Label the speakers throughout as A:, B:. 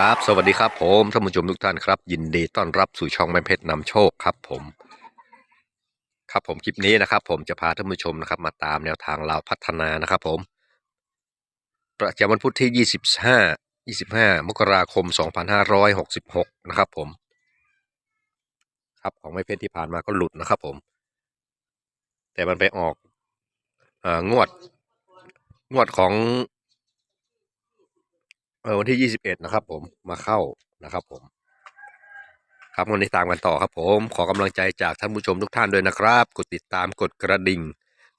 A: ครับ สวัสดีครับผมท่านผู้ชมทุกท่านครับ ยินดีต้อนรับสู่ช่องแม่เพชรนำโชคครับผม ครับผมคลิปนี้นะครับ ผมจะพาท่านผู้ชมนะครับ มาตามแนวทางเราพัฒนานะครับ ผม ประจำวันพุธที่ 25 25 มกราคม 2566 นะครับ ผม ครับของแม่เพชรที่ผ่านมาก็หลุดนะครับ ผม แต่มันไปออกอ่องวด งวดของ เออวันที่ยี่สิบเอ็ดนะครับ ผมมาเข้านะครับ ผม ครับวันนี้ตามกันต่อครับ ผม ขอกำลังใจจากท่านผู้ชมทุกท่านด้วยนะครับ กดติดตามกดกระดิ่ง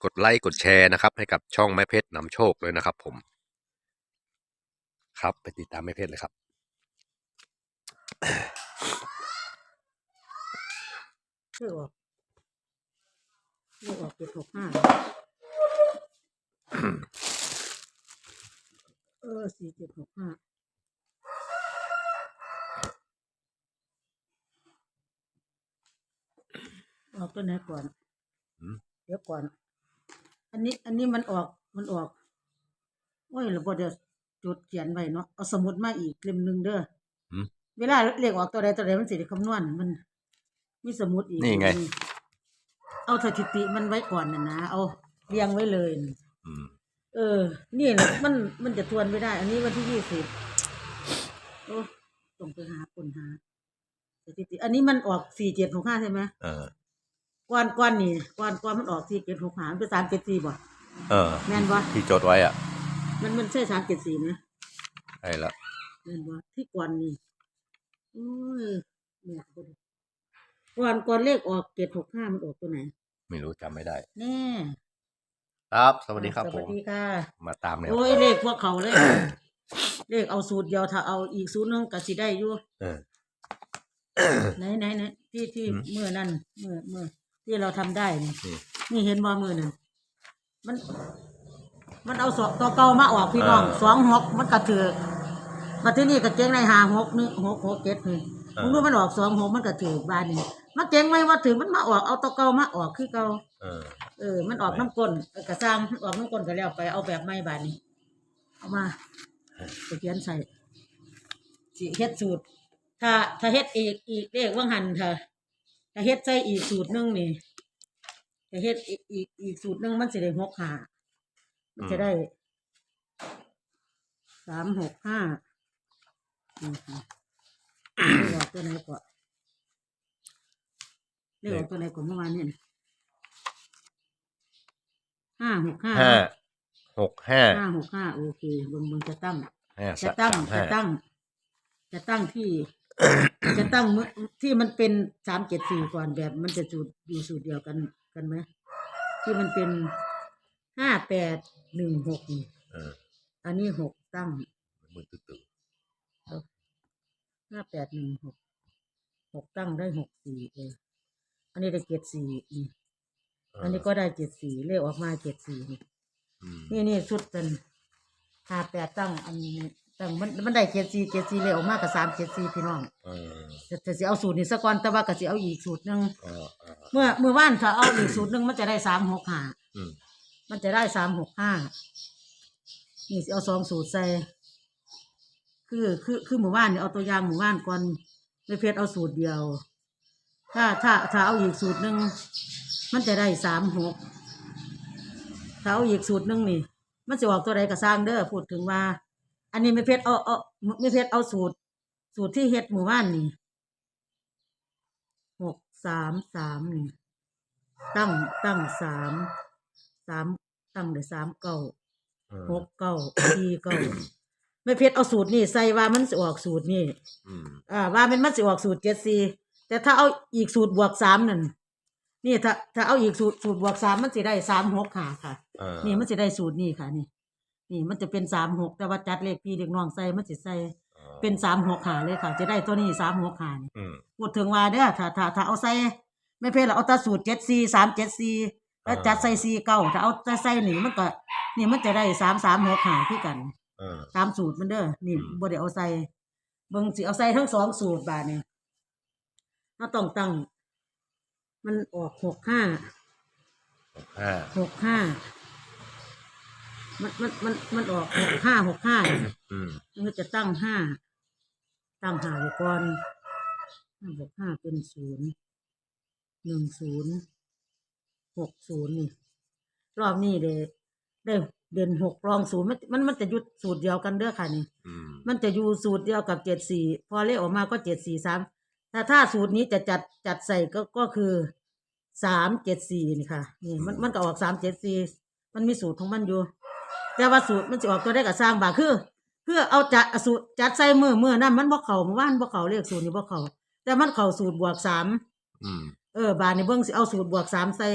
A: กดไลค์กดแชร์นะครับ ให้กับช่องแม่เพชรนำโชคเลยนะครับ ผม ครับไปติดตามแม่เพชรเลยครับ
B: เลือออกเลือออกเจ็ดหกห้า ออสี่เจ็ดหกห้าออกตัวไหนก่อน
A: อืม
B: เดี๋ยวก่อน อันนี้ อันนี้มันออก มันออก โอ้ยเราบอเดี๋ยวจดเขียนไว้เนาะ เอาสมุดมาอีกเล่มหนึ่งเด้ออ
A: ม
B: เวลาเรียกออกตัวใดตัวใดมันสิได้คำนวณ มัน มีสมุดอีก
A: นี่ไง
B: เอาสถิติมันไว้ก่อนนะนะ เอาเรียงไว้เลยน่ะ
A: อืม
B: เออ นี่แหละมันมันจะทวนไม่ได้ อันนี้วันที่ยี่สิบโอ้ส่งไปหาคนหาสถิติอันนี้มันออกสี่เจ็ดหกห้าใช่ไหม
A: เออ
B: ก้อนก้อนนี่ก้อนก้อนมันออกสี่เจ็ดหกห้ามันเป็นสามเจ็ดสี่บ่
A: เออ
B: แม่นบ่
A: ที่จดไว้อะ
B: มันมันใช่สามเจ็ดสี่ไหม
A: ใช่ละ
B: แม่นบ่ที่ก้อนนี่โอ้ยแม่คนก้อนก้อนเลขออกเจ็ดหกห้ามันออกตัวไหน
A: ไม่รู้จำไม่ได้
B: แน่
A: ครับ สวัสดีครับ
B: ส
A: ผ
B: วัส
A: ม
B: ดีค่ะ
A: มาตามแนว
B: โอ้ยเลขพวกเขาเลย เลขเอาสูตรเดียวถ้าเอาอีกสูตรหนึงก็สิได้อยู่
A: เออ
B: ไหนไหนไหนที่ที่
A: อืม
B: เมื่อนั่นเมื่อเมื่อที่เราทำได้นี่
A: นี่
B: นี่เห็นว่ามือนั่นมัน มันเอาสองตัวเก่ามาออกพี่น้องสองหกมันกระเถือกมาที่นี่ก็เจ๊งในหาหกนี่หกหกเจ็ดนี่มึงรู้มันออกสองหกมันกระเถือกบ้านนี่ มาเจ๊งไว้ว่าถือมันมาออกเอาตัวเก่ามาออกคือเก่า
A: เออ
B: เออ มันออกน้ำก้นเออกระซังมันออกน้ำก้นก็แล้วไปเอาแบบไม่บานนี้ เอามาไปเขียนใส่สิเฮ็ดสูตร ถ้า ถ้าเฮ็ดอีกอีกเลขว่างหันถ้าถ้าเฮ็ดใส่อีกสูตรหนึงนี่ถ้าเฮ็ดอีกอีกอีกสูตรหนึงมันสิได้หกห้ามันจะได้สามหกห้าอืมค่ะเลขออกตัวไหนก่อน เลขออกตัวไหนก่อนเมื่อวานเนี่ยห้าหกห้า
A: ห้าหกห้า
B: ห้าหกห้าโอเคเบิ่งเบิ่งจะตั้ง
A: ห้า
B: จะตั้ง
A: สาม
B: จะ
A: ห้า
B: ตั้ง จะตั้งที่ จะตั้งเมื่อที่มันเป็นสามเจ็ดสี่ก่อนแบบ มันจะสูตรอยู่สูตรเดียวกันกันไหมที่มันเป็นห้าแปดหนึ่งหกนี่
A: เออ
B: อันนี้หกตั้ง
A: มือตื้อ
B: ห้าแปดหนึ่งหกหกตั้งได้หกสี่เออ อันนี้ได้เจ็ดสี่นี่
A: ๆเอั
B: นนี้ก็ได้เจ็ดสี่เลขออกมาเจ็ดสี่นี่
A: อืม
B: นี่นี่ชุดเป็นห้าแปดตั้งอันนี้ตั้งมันมันได้เจ็ดสี่เจ็ดสี่เลขออกมากับสามเจ็ดสี่พี่น้อง
A: เออ
B: จะจะสิเอาสูตรนี้สักก่อนแต่ว่าก็สิเอาอีกสูตรหนึ่ง
A: เออเออ
B: เมื่อเมื่อว่านถ้าเอาอีกสูตรหนึ่งมันจะได้สามหกห้า
A: อืม
B: มันจะได้สามหกห้านี่สิเอาสองสูตรใส่คือคือคือหมู่บ้านเนี่ยเอาตัวอย่างหมู่บ้านก่อนไม่เพชรเอาสูตรเดียว ถ้าถ้าถ้าเอาอีกสูตรหนึ่งมันจะได้สามหกถ้าเอาอีกสูตรหนึ่งนี่ มันจะออกตัวใดก็สร้างเด้อพูดถึงว่า อันนี้ไม่เพชรเอาเอาไม่เพชรเอาสูตร สูตรที่เฮ็ดหมู่บ้านนี่หกสามสามนี่ตั้งตั้งสามสามตั้งเดี๋ยวสามเก้า
A: เออ
B: หกเก้าสี่เก้าไม่เพชรเอาสูตรนี่ใส่ว่ามันสิออกสูตรนี่
A: อืม
B: อ่าว่ามันมันสิออกสูตรเจ็ดสี่ แต่ถ้าเอาอีกสูตรบวกสามนั่นนี่ถ้าถ้าเอาอีกสูตรสูตรบวกสามมันสิได้สามหกค่ะค่ะ
A: เออ
B: นี่มันสิได้สูตรนี่ค่ะ นี่ นี่มันจะเป็นสามหกแต่ว่าจัดเลขพี่เด็กน้องใส่มันสิใส่เป็นสามหกขาเลยค่ะ จะได้ตัวนี้สามหกขานี่
A: อืม
B: พูดถึงว่าเด้อถ้าถ้าถ้าเอาใส่ไม่เพ่นเราเอาแตาสูตรเจ็ดสี่สามเจ็ดสี่แล้ว
A: อ่า
B: จัดใส่สี่เก้าถ้าเอาแต่ใส่หนีมันก็ นี่มันจะได้สามสามหกหาคือกัน
A: เออ
B: ตามสูตรมันเด้อนี่
A: อืม
B: บ่ได้เอาใส่เบิ่งสิเอาใส่ทั้งสองสูตรบาดเนี่ย เราต้องตั้งมันออกหกห้า
A: หกห้า
B: หกห้ามันมันมันมันออกหกห้าหกห้า
A: อืม
B: มันก็จะตั้งห้าตั้งหาไว้ก่อนห้าบวกห้าเป็นศูนย์หนึ่งศูนย์หกศูนย์นี่ รอบนี้ได้ได้เด่นหกรองศูนย์มันมันมันจะอยุดสูตรเดียวกันเด้อค่ะนี่
A: อืม
B: มันจะอยู่สูตรเดียวกับเจ็ดสี่พอเลขออกมาก็เจ็ดสี่สาม ถ้าถ้าสูตรนี้จะจัดจัดใส่ก็ก็คือสามเจ็ดสี่นี่ค่ะนี่มันมันก็ออกสามเจ็ดสี่มันมีสูตรของมันอยู่ แต่ว่าสูตรมันจะออกตัวได้กับสร้างบาคือเพื่อเอาจัดสูตรจัดใส่มือมือนั่นมันบ่เข่าเมื่อวานบ่เข่าเลขสูตรนี่บ่เข่าแต่มันเข่าสูตรบวกสาม
A: อืม
B: เออบาทในเบิ้งสิเอาสูตรบวกสามใส่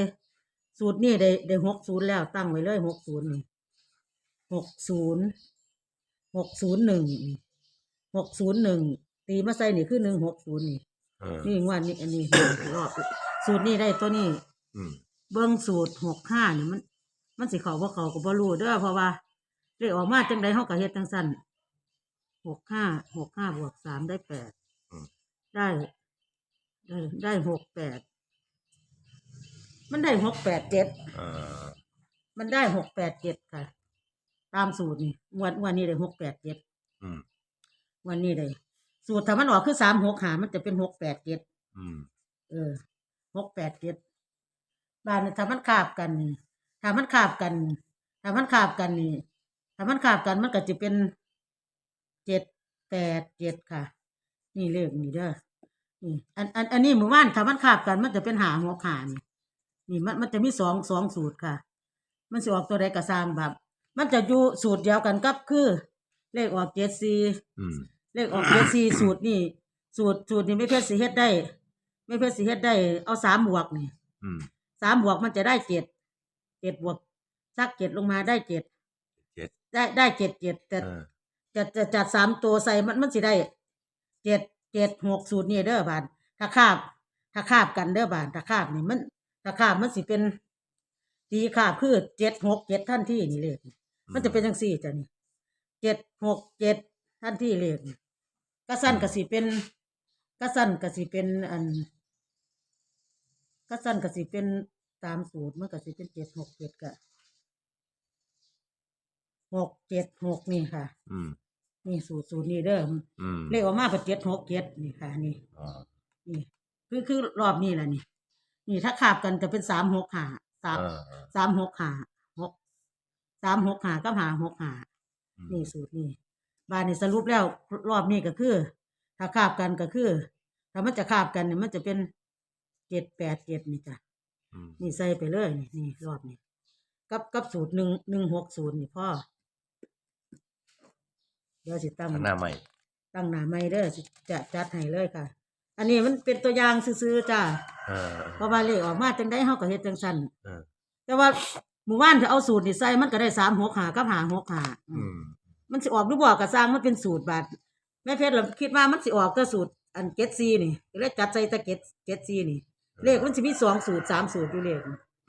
B: สูตรนี่ได้ได้หกศูนย์แล้วตั้งไว้เลยหกศูนย์นี่หกศูนย์หกศูนย์หนึ่งหกศูนย์หนึ่งตีมาใส่นี่คือหนึ่งหกศูนย์นี่
A: เออ
B: นี่งวดนี้อันนี้ รอบสูตรนี่ได้ตัวนี้
A: อืม
B: เบิ้งสูตรหกห้านี่มัน มันสิเขาว่าเขาก็บ่รู้เด้อเพราะว่าเลขออกมาจังใดเฮาก็เฮ็ดจังซั่นหกห้าหกห้าบวกสามได้แปดได้ ได้ได้หกแปดมันได้หกแปดเจ็ด
A: เออ
B: มันได้หกแปดเจ็ดค่ะ ตามสูตรนี่งวันวันนี้ได้หกแปดเจ็ด
A: อืม
B: วันนี้ได้ สูตรถ้ามันออกคือสามหกหามันจะเป็นหกแปดเจ็ด
A: อืม
B: เออหกแปดเจ็ดบ้านนี่ถ้ามันขาบกันนี่ถ้ามันขาบกันถ้ามันขาบกันนี่ถ้ามันขาบกันมันก็จะเป็นเจ็ดแปดเจ็ดค่ะ นี่เลขนี่เด้อนี่อันอันอันนี้หมู่บ้านถ้ามันขาบกันมันจะเป็นหาหัวขานี่นี่มันมันจะมีสองสองสูตรค่ะ มันสิออกตัวใดก็สร้างแบบมันจะอยู่สูตรเดียวกันกับคือ เลขออกเจ็ดสี่
A: อืม
B: เลขออกเจ็ดสี่สูตรนี่ สูตรสูตรนี่ไม่เพชรสีเฮ็ดได้ ไม่เพชรสีเฮ็ดได้ เอาสามบวกนี่
A: อืม
B: สามบวกมันจะได้เจ็ดเจ็ดบวกซักเจ็ดลงมาได้เจ็ด
A: เจ็ด
B: ได้ได้เจ็ดเจ็ดแต่
A: เออ
B: จะจะจัดสามตัวใส่มันมันสิได้เจ็ดเจ็ดหกสูตรนี่เด้อบานถ้าคาบ ถ้าคาบกันเด้อบานถ้าคาบนี่มันถ้าคาบมันสิเป็นตีคาบคือเจ็ดหกเจ็ดท่านที่นี่เลยมันจะเป็นจังสี่จ้ะนี่เจ็ดหกเจ็ดท่านที่เลย กระสั้นกระสิเป็นกระสั้นกระสิเป็นอันกระสั้นกระสิเป็นตามสูตรมันกระสิเป็นเจ็ดหกเจ็ดกะหกเจ็ดหกนี่ค่ะ
A: อืม
B: นี่สูตรสูตรนี่เด้อ
A: อืม
B: เลขออกมาเป็นเจ็ดหกเจ็ดนี่ค่ะ นี่
A: อ่า
B: นี่ คือคือรอบนี้แหละนี่ นี่ถ้าขาบกันจะเป็นสามหกหาสาม
A: เออ
B: สามหกหาหกสามหกหาก็หาหกหา
A: อืม
B: นี่สูตรนี่ บานนี่สรุปแล้วรอบนี้ก็คือ ถ้าขาบกันก็คือ ถ้ามันจะขาบกันเนี่ยมันจะเป็นเจ็ดแปดเจ็ดนี่จ้ะ
A: อืม
B: นี่ใส่ไปเลยนี่นี่รอบนี้กับกับสูตรหนึ่งหนึ่งหกศูนย์นี่พ่อเดี๋ยวสิตั้ง
A: ข้างหน้าใหม่
B: ตั้งหน้าไม่เด้อสิจะจัดให้เลยค่ะ อันนี้มันเป็นตัวอย่างซื่อๆจ้า
A: เออ
B: เพราะว่าเลขออกมาจังได้เฮาก็เฮ็ดจังซั่น
A: เออ
B: แต่ว่าหมู่บ้านถ้าเอาสูตรนี่ใส่มันก็ได้สามหกหากับหาหกหา
A: อื ม
B: มันสิออกหรือบ่ก็สร้างมันเป็นสูตรบาดแม่เพชรเราคิดว่ามันสิออกแต่สูตรอันเจ็ดซีนี่ก็เลยจัดใส่แตะเจ็ดเจ็ดซีนี่ เลขมันสิมีสองสูตรสามสูตรอยู่เลข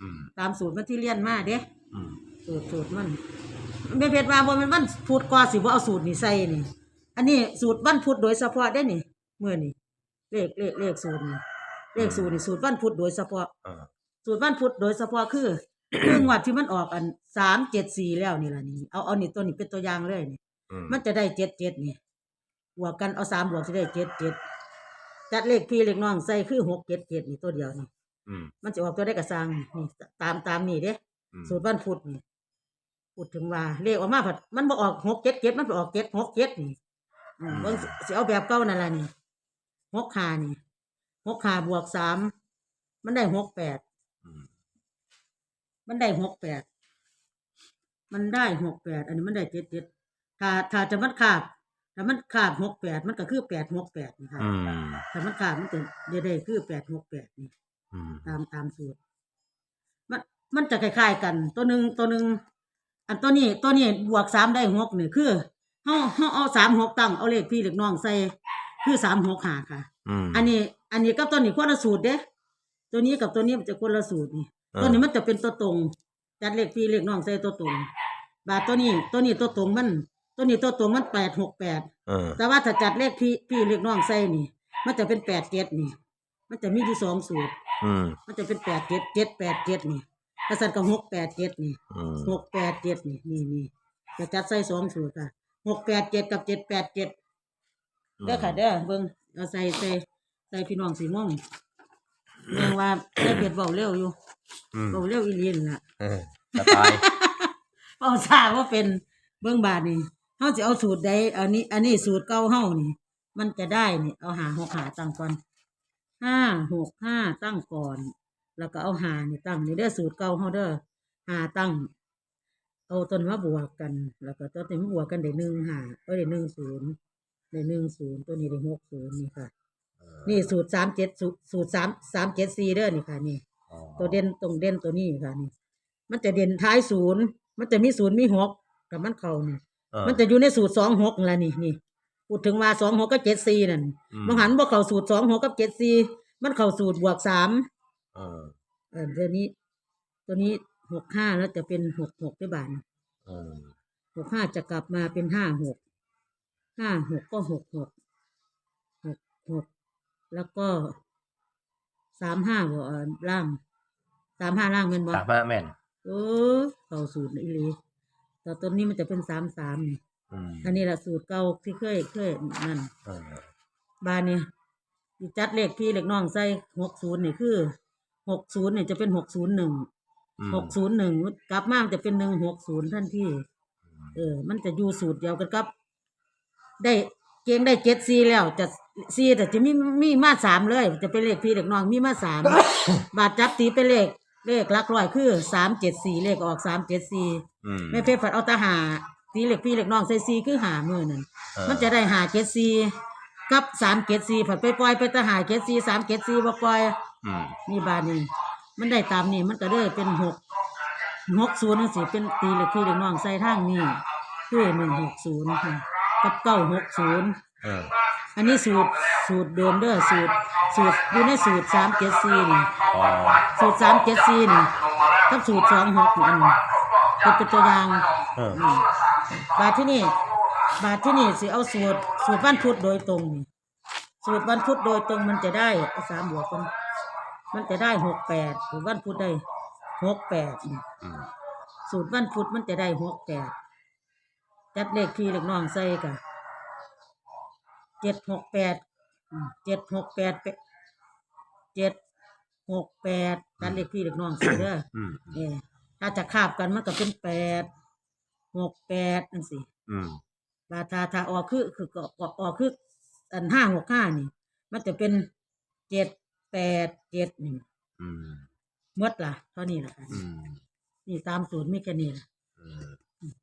A: อืม
B: ตามสูตรมันที่เรียนมาเด้
A: อืม
B: สูตรสูตรมันแม่เพชรว่าบ่แมันวันพุธกว่าสิบ่เอาสูตรนี่ใส่นี่ อันนี้สูตรวันพุธโดยเฉพาะได้นี่เมื่อนี่เลขเลขเลขสูตรนี่เลขสูตรนี่สูตรวันพุธโดยเฉพาะ
A: เออ
B: สูตรวันพุธโดยเฉพาะคือ คืองวดที่มันออกอันสามเจ็ดสี่แล้วนี่ล่ะนี่เอาเอานี่ตัวนี้เป็นตัวอย่างเลยนี่
A: อืม
B: มันจะได้เจ็ดเจ็ดนี่บวกกันเอาสามบวกจะได้เจ็ดเจ็ดจัดเลขพี่เลขน้องใส่คือหกเจ็ดเจ็ดนี่ตัวเดียวนี่
A: อืม
B: มันจะออกตัวได้กระซังนี่ตามตามนี่เด้
A: อืม
B: สูตรวันพุธนี่พูดถึงว่าเลขออกมาผัดมันบ่ออกหกเจ็ดเจ็ดมันไปออกเจ็ดหกเจ็ดนี่อืมเบิ่งสิสิเอาแบบเก่านั่นล่ะนี่หกขานี่หกขาบวกสามมันได้หกแปด
A: อืม
B: มันได้หกแปดมันได้หกแปดอันนี้มันได้เจ็ดเจ็ดถ้าถ้าจะมันขาดถ้ามันขาดหกแปดมันก็คือแปดหกแปดนี่ค่ะ
A: อืม
B: ถ้ามันขาดมันจะได้ได้คือแปดหกแปดนี่
A: อืม
B: ตามตามสูตร มันมันจะคล้ายๆกัน ตัวหนึ่งตัวหนึ่งอันตัวนี้ตัวนี้บวกสามได้หกนี่คือเฮาเฮาเอาสามหกตั้งเอาเลขพี่เลขน้องใส่คือสามหกหาค่ะ
A: อืม
B: อันนี้ อันนี้กับตัวนี้คนละสูตรเด้ ตัวนี้กับตัวนี้มันจะคนละสูตรนี่
A: อ่า
B: ตัวนี้มันจะเป็นตัวตรงจัดเลขพี่เลขน้องใส่ตัวตรง บาทตัวนี้ ตัวนี้ตัวตรงมัน ตัวนี้ตัวตรงมันแปดหกแปด
A: เออ
B: แต่ว่าถ้าจัดเลขพี่พี่เลขน้องใส่นี่ มันจะเป็นแปดเจ็ดนี่ มันจะมีที่สองสูตร
A: อืม
B: มันจะเป็นแปดเจ็ดเจ็ดแปดเจ็ดนี่กระสันกับหกแปดเจ็ดนี่
A: อืม
B: หกแปดเจ็ดนี่นี่นี่จะจัดใส่สองสูตรค่ะหกแปดเจ็ดกับเจ็ดแปดเจ็ดเด้อค่ะเด้อเบิ่งเอาใส่ใส่ใส่พี่น้องสิงง เรียกว่าได้เบ็ดเบาเร็วอยู่
A: อืม
B: เบาเร็วอีหลีนนล่ะ
A: เออสไตล์
B: เบาซาว่าเป็นเบิ่งบาดนี่เฮาสิเอาสูตรใดอันนี้ อันนี้สูตรเก่าเฮานี่ มันจะได้นี่เอาหาหกหาตั้งก่อนห้าหกห้าตั้งก่อน แล้วก็เอาหานี่ตั้งนี่เด้อสูตรเก่าเฮาเด้อหาตั้ง เอาต้นมาบวกกัน แล้วก็ต้นนี้มาบวกกันได้หนึ่งหาเอ้ยได้หนึ่งศูนย์ได้หนึ่งศูนย์ตัวนี้ได้หกศูนย์นี่ค่ะ นี่สูตรสามเจ็ดสูตรสูตรสามสามเจ็ดสี่เด้อนี่ค่ะนี่
A: อ๋อ
B: ตัวเด่นตรงเด่นตัวนี้ค่ะนี่ มันจะเด่นท้ายศูนย์มันจะมีศูนย์มีหกกับมันเข่านี่
A: เออ
B: มันจะอยู่ในสูตรสองหกนั่นละนี่นี่พูดถึงว่าสองหกกับเจ็ดสี่นั่น
A: อืม
B: บางหันบ่เข้าสูตรสองหกกับเจ็ดสี่มันเข้าสูตรบวกสาม
A: เออ
B: เออตัวนี้ ตัวนี้หกห้าแล้วจะเป็นหกหกได้บาท
A: เออ
B: หกห้าจะกลับมาเป็นห้าหกห้าหกก็หกหกหกหก แล้วก็สามห้าบ่เอ่อล่างสามห้าล่างเป็นบ่
A: สามารถแม่น
B: เออเข้าสูตรอีหลีแต่ตัวนี้มันจะเป็นสามสามนี่
A: อืม
B: อันนี้แหละสูตรเก่าที่เคยเคยนั่น
A: เออ
B: บานเนี่ยสิจัดเลขพี่เลขน้องใส่หกศูนย์นี่คือหกศูนย์เนี่ยจะเป็นหกศูนย์หนึ่ง
A: อืม
B: หกศูนย์หนึ่งกลับมามันจะเป็นหนึ่งหกศูนย์ทันทีเออ มันจะอยู่สูตรเดียวกันกับ ได้เกงได้เจ็ดซีแล้วจะ ซีแต่จะมีมีมาสามเลย จะเป็นเลขพี่เลขน้องมีมาสาม บาทจับตีเป็นเลขเลขหลักร้อยคือสามเจ็ดสี่เลขออกสามเจ็ดสี่
A: อืม
B: แม่เพชรผัดเอาแตาหาตีเลขพี่เลขน้องใส่ซีคือหามือนั่น
A: เออ
B: มันจะได้หาเจ็ดซีกับสามเจ็ดซีผัดไปปล่อยไปแตาหาเจ็ดซีสามเจ็ดซีบ่ปล่อย
A: อืม
B: นี่บาทนี่มันได้ตามนี่มันก็ได้เป็นหกหกศูนย์นั่นสิเป็นตีเลขพี่เลขน้องใส่ทางนี่คือหนึ่งหกศูนย์ค่ะกับเก้าหกศูนย์
A: เออ
B: อันนี้สูตรสูตรเดิมเด้อสูตร สูตรอยู่ในสูตรสามเจ็ดสี่นี่
A: อ๋อ
B: สูตรสามเจ็ดสี่นี่กับสูตรสองหกนี่อันนี้เป็นเป็นตัวอย่าง
A: เออ
B: อืมบาทที่นี่บาทที่นี่สิเอาสูตรสูตรวันพุธโดยตรงนี่สูตรวันพุธโดยตรงมันจะได้เอาสามบวกกันมันจะได้หกแปดหรือวันพุธได้หกแปดนี่
A: อืม
B: สูตรวันพุธมันจะได้หกแปดจัดเลขพี่เลขน้องใส่กัน เจ็ดหกแปดเจ็ดหกแปดเจ็ดหกแปดจัดเลขพี่เลขน้องใส่เด้อ
A: อืม
B: เออถ้าจะคาบกันมันก็เป็นแปดหกแปดนั่นสิ
A: อืม
B: บาทาถ้าออกคือคือก็ออกออกคืออันห้าหกห้านี่ มันจะเป็นเจ็ดแปดเจ็ดนี่
A: อืม
B: หมดล่ะเท่านี้ล่ะค่ะ
A: อืม
B: นี่ตามสูตรมีแค่นี้ล่ะ
A: เออ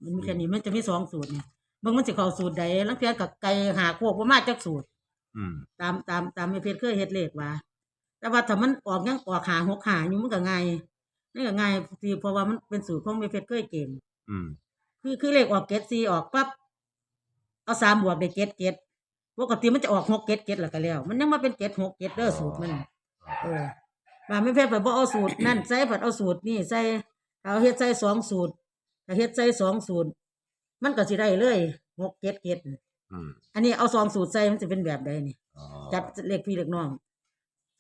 B: มันมีแค่นี้มันจะมีสองสูตรนี่ บางมันจะเข้าสูตรใดลังเทียกับไก่หาโคกประมาณจักสูตร
A: อืม
B: ตามตามตามไม่เพชรเคยเฮ็ดเลขว่า แต่ว่าถ้ามันออกยังออกหาหกหาอยู่มันก็ง่ายนี่ก็ง่ายทีเพราะว่ามันเป็นสูตรของไม่เพชรเคยเก่ง
A: อืม
B: คือคือเลขออกเกตซีออกปั๊บเอาสามบวกได้เกตเกตปกติมันจะออกหกเกตเกตแล้วก็แล้ว มันยังมาเป็นเกตหกเกตเด้อสูตรมันเออว่าไม่เพชรไปบ่เอาสูตรนั่นใส่ผัดเอาสูตรนี่ใส่เอาเฮ็ดใส่สองสูตรถ้าเฮ็ดใส่สองสูตร มันก็สิได้เลยหกเกตเกต
A: อืม
B: อันนี้เอาสองสูตรใส่มันจะเป็นแบบใดนี่
A: อ๋อ
B: จับเลขพี่เลขน้อง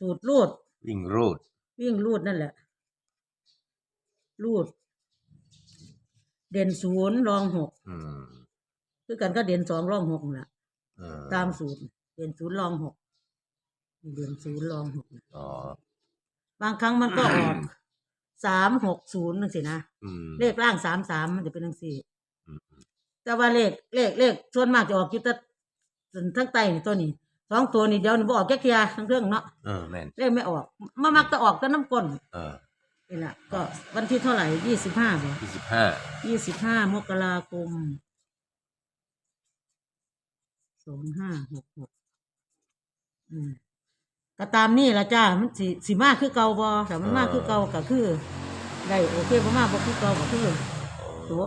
B: สูตรรูด
A: วิ่งรูด
B: วิ่งรูดนั่นแหละ รูด เด่นศูนย์รองหก
A: อืม
B: คือกันก็เด่นสองรองหกนั่นล่ะ
A: เออ
B: ตามสูตร เด่นศูนย์รองหกเด่นศูนย์รองหก
A: อ๋อบา
B: งครั้งมันก็ออกสามหกศูนย์นั่นสินะ
A: อืม
B: เลขล่างสามสามมันจะเป็นทั้งสี่
A: อืม
B: แต่ว่าเลขเลขเลขส่วนมากจะออกอยู่แต่ทั้งใต้นี่ตัวนี้สองตัวนี่เดียวนี่บ่ออกแค่เคียทั้งเครื่องเนาะ
A: เออแม่น
B: เลขไม่ออกมามักจะออกแต่น้ำก้น
A: เออ
B: นี่แหละก็วันที่เท่าไหร่ยี่สิบห้าบ่
A: ยี่สิบห้า
B: ยี่สิบห้ามกราคมสองห้าหกหกอืมก็ตามนี่ละจ้ามันสิสิมากคือเก่าบ่แต่มันมากคือเก่าก็คือ ได้โอเคบ่มากบ่คือเก่าก็คือตัว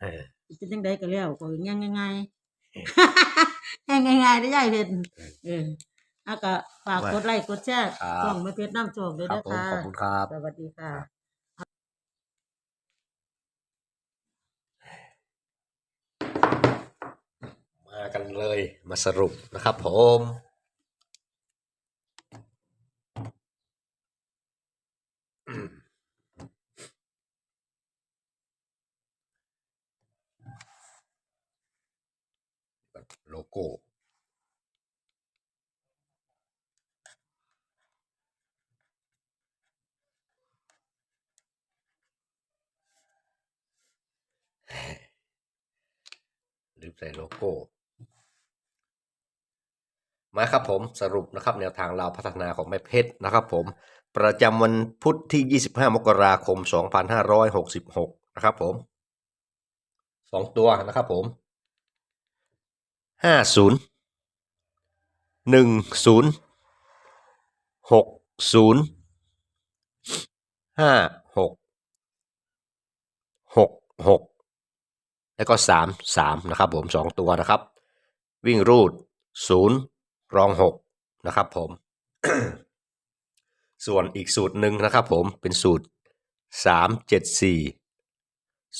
A: เออ
B: เป็นจังไดก็แล้วก็ยังง่ายๆยังง่ายๆได้อยายเห็นเออเอาก็ฝากกดไลค์กดแชร์ช่องไม่เพชรน้ำโชคด้วย
A: ครับ
B: นะ
A: ผม
B: คะ
A: ขอบคุณครับ
B: สวัสดีค่ะ
A: มากันเลยมาสรุปนะครับผมโล โก้ลืมใส่โลโก้ มาครับผมสรุปนะครับแนวทางเราพัฒนาของแม่เพชรนะครับผม ประจำวันพุธที่ 25 มกราคม 2566 นะครับผม 2 ตัวนะครับผม ห้าศูนย์หนึ่งศูนย์หกศูนย์ห้าหกหกหกแล้วก็สามสามนะครับผมสองตัวนะครับ วิ่งรูดศูนย์รองหกนะครับผมส่วนอีกสูตรหนึ่งนะครับผมเป็นสูตรสามเจ็ดสี่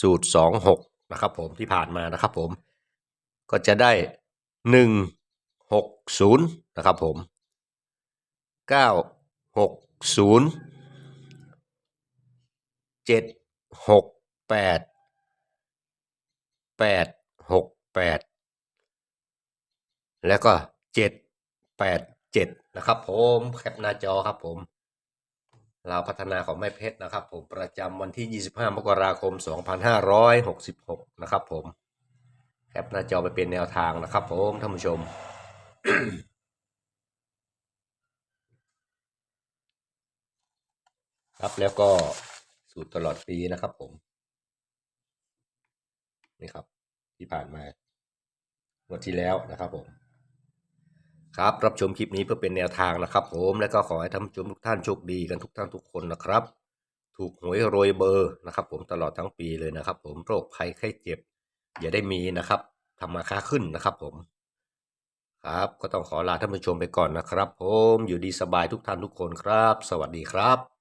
A: สูตรสองหกนะครับผมที่ผ่านมานะครับผมก็จะได้ หนึ่งหกศูนย์นะครับผมเก้าหกศูนย์เจ็ดหกแปดแปดหกแปดแล้วก็เจ็ดแปดเจ็ดนะครับผมแคปหน้าจอครับผมเราพัฒนาของแม่เพชรนะครับผมประจำวันที่ 25 มกราคม 2566 นะครับผม แคปหน้าจอไปเป็นแนวทางนะครับผมท่านผู้ชม ครับแล้วก็สูตรตลอดปีนะครับผม นี่ครับที่ผ่านมางวดที่แล้วนะครับผมครับรับชมคลิปนี้เพื่อเป็นแนวทางนะครับ ผมและก็ขอให้ท่านผู้ชมทุกท่านโชคดีกันทุกท่านทุกคนนะครับ ถูกหวยโรยเบอร์นะครับ ผมตลอดทั้งปีเลยนะครับ ผมโรคภัยไข้เจ็บ อย่าได้มีนะครับทำมาค้าขึ้นนะครับผม ครับ ก็ต้องขอลาท่านผู้ชมไปก่อนนะครับ ผมอยู่ดีสบายทุกท่านทุกคนครับ สวัสดีครับ